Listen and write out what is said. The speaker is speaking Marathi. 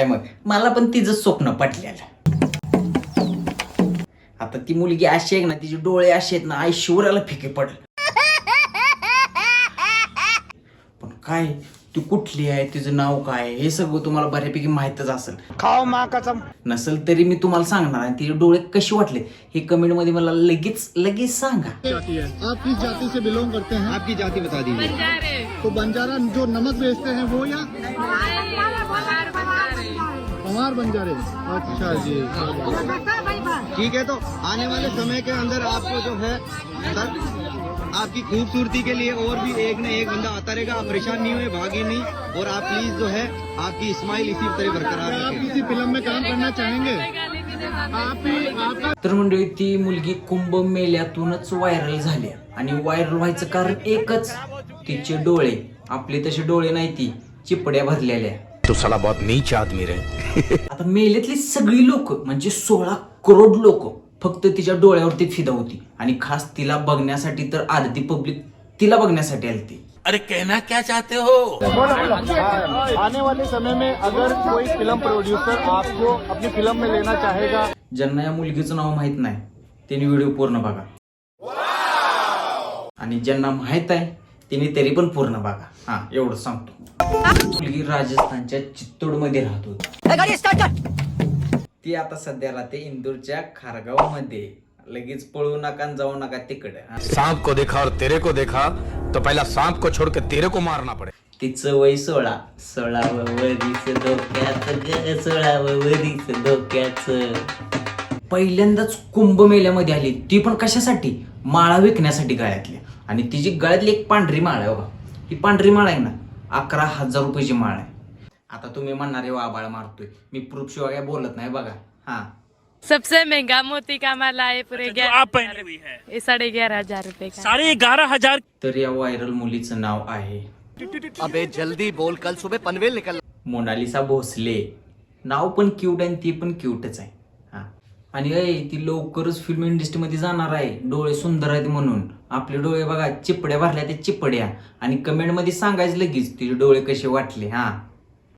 काय मग मला पण तिचं स्वप्न पटलेलं. आता ती मुलगी अशी आहे ना तिचे डोळे असे आहेत ना आई शिवराला फिके पडेल. पण काय ती कुठली आहे तिचं नाव काय आहे, हे सगळं तुम्हाला बऱ्यापैकी माहीतच असेल. खाओ माँ कसम. नसेल तरी मी तुम्हाला सांगणार आणि तिचे डोळे कसे वाटले हे कमेंटमध्ये मला लगेच लगेच सांगा. जाती है आप किस जाति से बिलोंग करते हैं। आपकी जाति बता दीजिए। तो बंजारा जो नमक बेचते हैं वो या? पवार बंजारे। अच्छा जी। ठीक है तो आने वाले समय के अंदर आपको जो है सर आपकी खूबसूरती के लिए और भी एक न एक बंदा आता रहेगा। आप परेशान नहीं हुए भागे नहीं। और आप प्लीज जो है आपकी स्माइल इसी तरह बरकरार आप किसी फिल्म में काम करना चाहेंगे? ही तर मंडळी ती मुलगी कुंभ मेल्यातूनच व्हायरल झाली. आणि व्हायरल व्हायचं कारण एकच तिचे डोळे. आपले तसे डोळे नाही ती चिपड्या भरलेल्या. तो साला बहुत नीच आदमी रहे आता मेल्यातली सगळी लोक म्हणजे सोळा करोड लोक फक्त तिच्या डोळ्यावरती फिदा होती. आणि खास तिला बघण्यासाठी तर आधी पब्लिक तिला बघण्यासाठी आली ती अरे कहना क्या चाहते हो? आने वाले समय में अगर कोई फिल्म प्रोड्यूसर आपको अपनी फिल्म में लेना चाहेगा ज्यांना या मुलगीचं नाव माहीत नाही त्यांनी व्हिडिओ पूर्ण बघा. आणि ज्यांना माहीत आहे त्यांनी तरी पण पूर्ण बघा. हा एवढं सांगतो. मुलगी राजस्थानच्या चित्तोडमध्ये राहत होती. ती आता सध्या राहते इंदूरच्या खारगावमध्ये लगेच पळू नका जाऊ नका तिकडे. सांप को देखा और तेरे को देखा तो पहला सांप को छोड़ के तेरे को मारना पड़े. तिचं वय सोळा. सोळावं वरीच डोक्याच ग सोळावं वरीच डोक्याच पहिल्यांदाच कुंभमेल्यामध्ये आली. ती पण कशासाठी? माळा विकण्यासाठी गळ्यातल्या आणि तिची गळ्यातली एक पांढरी माळ आहे बघा. ही पांढरी माळ आहे ना अकरा हजार रुपयाची माळ आहे. आता तुम्ही म्हणणार आहे आबाळ मारतोय. मी प्रूफ शिवाय काय बोलत नाही बघा. हा. सबसे महंगा मोती का माला है पूरे जो ग्यारह है। हजार रुपए का। साढ़े ग्यारह हजार। तर या व्हायरल मुलीचं नाव आहे. अबे जल्दी बोल. कल सुबह पनवेल निकल मोनालिसा भोसले. नाव पण क्यूट आहे आणि ती पण क्यूटच आहे. आणि अय ती लवकरच फिल्म इंडस्ट्रीमध्ये जाणार आहे. डोळे सुंदर आहेत म्हणून. आपले डोळे बघा चिपड्या भरल्या त्या चिपड्या. आणि कमेंटमध्ये सांगायचं लगेच तिचे डोळे कसे वाटले हा.